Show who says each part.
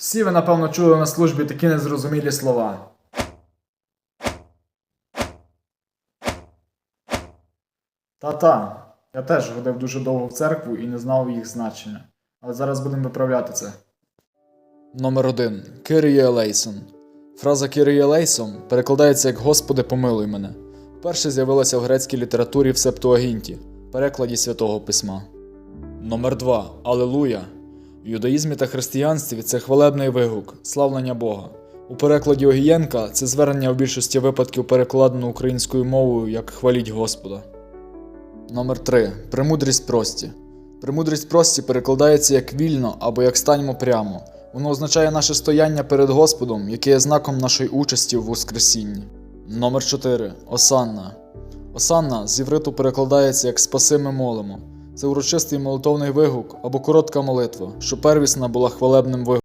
Speaker 1: Всі ви, напевно, чули на службі такі незрозумілі слова. Та-та, я теж ходив дуже довго в церкву і не знав їх значення. Але зараз будемо виправляти це. Номер 1. Киріє Елейсон. Фраза Киріє Елейсон перекладається як Господи, помилуй мене. Вперше з'явилася в грецькій літературі в Септуагінті, перекладі святого письма. Номер 2. Алелуя. В юдаїзмі та християнстві це хвалебний вигук, славлення Бога. У перекладі Огієнка це звернення в більшості випадків перекладено українською мовою як хваліть Господа. Номер 3. Премудрість прості. Премудрість прості перекладається як вільно або як станьмо прямо. Воно означає наше стояння перед Господом, яке є знаком нашої участі в Воскресінні. Номер 4. Осанна. Осанна з євриту перекладається як Спаси ми молимо. Це урочистий молитовний вигук або коротка молитва, що первісна була хвалебним вигуком.